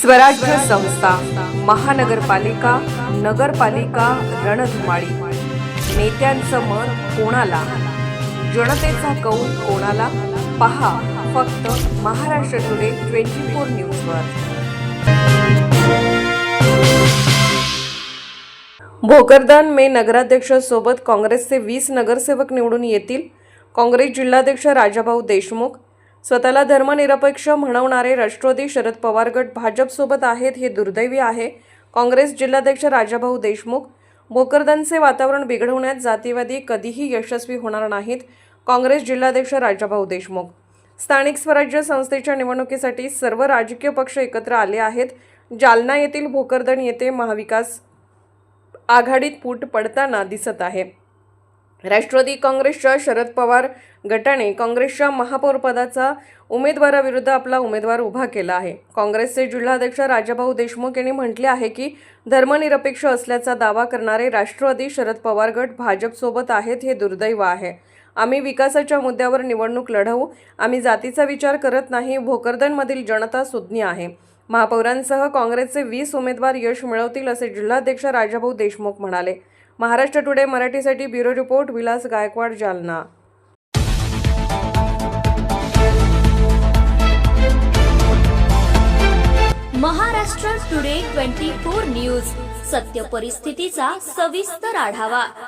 स्वराज्य संस्था महानगरपालिका नगरपालिका रणधुमाळी. नेत्यांचं मन कोणाला? जनतेचा कौल कोणाला? पहा फक्त महाराष्ट्र टुडे ट्वेंटी फोर न्यूजवर भोकरदान मे नगराध्यक्षसोबत काँग्रेसचे वीस नगरसेवक निवडून येतील. काँग्रेस जिल्हाध्यक्ष राजाभाऊ देशमुख स्वतःला धर्मनिरपेक्ष म्हणवणारे राष्ट्रवादी शरद पवार गट भाजपसोबत आहेत हे दुर्दैवी आहे. काँग्रेस जिल्हाध्यक्ष राजाभाऊ देशमुख भोकरदनचे वातावरण बिघडवण्यात जातीवादी कधीही यशस्वी होणार नाहीत काँग्रेस जिल्हाध्यक्ष राजाभाऊ देशमुख. स्थानिक स्वराज्य संस्थेच्या निवडणुकीसाठी सर्व राजकीय पक्ष एकत्र आले आहेत. जालना येथील भोकरदन येथे महाविकास आघाडीत फूट पडताना दिसत आहे. राष्ट्रवादी काँग्रेसच्या शरद पवार गटाने काँग्रेसच्या महापौरपदाचा उमेदवाराविरुद्ध आपला उमेदवार उभा केला आहे. काँग्रेसचे जिल्हाध्यक्ष राजाभाऊ देशमुख यांनी म्हटले आहे की धर्मनिरपेक्ष असल्याचा दावा करणारे राष्ट्रवादी शरद पवार गट भाजपसोबत आहेत हे दुर्दैव आहे. आम्ही विकासाच्या मुद्द्यावर निवडणूक लढवू आम्ही जातीचा विचार करत नाही भोकरदनमधील जनता सुज्ञ आहे. महापौरांसह काँग्रेसचे वीस उमेदवार यश मिळवतील असे जिल्हाध्यक्ष राजाभाऊ देशमुख म्हणाले. महाराष्ट्र टुडे मराठीसाठी bureau report Vilas Gaikwad Jalna. Maharashtra Today twenty four news. सत्य परिस्थितीचा सविस्तर आढावा.